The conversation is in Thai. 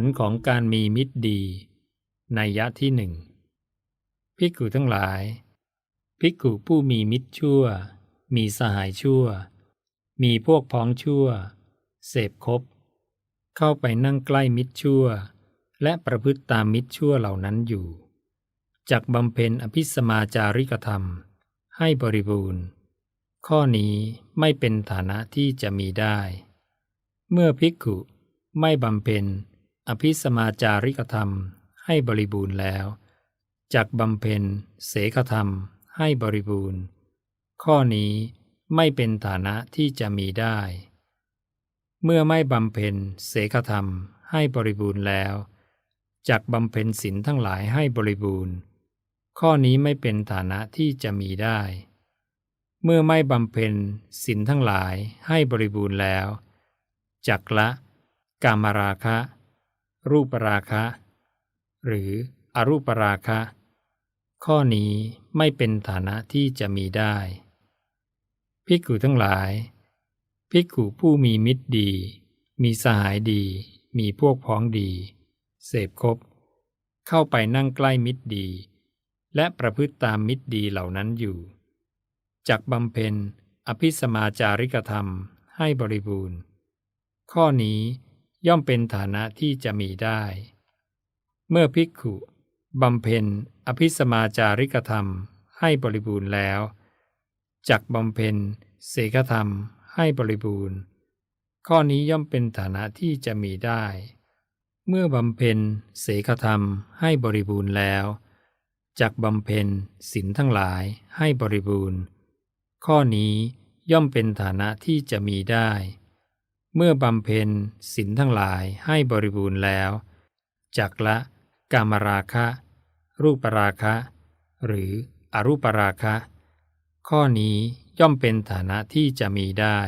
ลของการมีมิตรดีในยะที่หนึ่งภิกขุทั้งหลาย ภิกขุผู้มีมิตรชั่ว มีสหายชั่ว มีพวกพ้องชั่ว เสพคบ เข้าไปนั่งใกล้มิตรชั่ว และประพฤติตามมิตรชั่วเหล่านั้นอยู่จักบำเพ็ญอภิสมาจาริกธรรม ให้บริบูรณ์ ข้อนี้ไม่เป็นฐานะที่จะมีได้ เมื่อภิกขุไม่บำเพ็ญ อภิสมาจาริกธรรมให้บริบูรณ์แล้วจักบำเพ็ญเสกธรรมให้บริบูรณ์ ข้อนี้ไม่เป็นฐานะที่จะมีได้ เมื่อไม่บำเพ็ญเสกธรรมให้บริบูรณ์แล้วจักบำเพ็ญศีลทั้งหลายให้บริบูรณ์ ข้อนี้ไม่เป็นฐานะที่จะมีได้ เมื่อไม่บำเพ็ญศีลทั้งหลายให้บริบูรณ์แล้วจักละกามราคะ รูปราคะ หรืออรูปราคะ ข้อนี้ไม่เป็นฐานะที่จะมีได้ภิกขุทั้งหลาย ภิกขุผู้มีมิตรดี มีสหายดี มีพวกพ้องดี เสพคบ เข้าไปนั่งใกล้มิตรดี และประพฤติตามมิตรดีเหล่านั้นอยู่ จักบำเพ็ญอภิสมาจาริกธรรมให้บริบูรณ์ ข้อนี้ ย่อมเป็นฐานะที่จะมีได้ เมื่อภิกขุบำเพ็ญอภิสมาจาริกธรรมให้บริบูรณ์แล้วจักบำเพ็ญเสกธรรมให้บริบูรณ์ ข้อนี้ย่อมเป็นฐานะที่จะมีได้ เมื่อบำเพ็ญเสกธรรมให้บริบูรณ์แล้วจักบำเพ็ญศีลทั้งหลายให้บริบูรณ์ ข้อนี้ย่อมเป็นฐานะที่จะมีได้ เมื่อบำเพ็ญศีลทั้งหลายให้บริบูรณ์แล้วจักละกามราคะ รูปราคะ หรืออรูปราคะ ข้อนี้ย่อมเป็นฐานะที่จะมีได้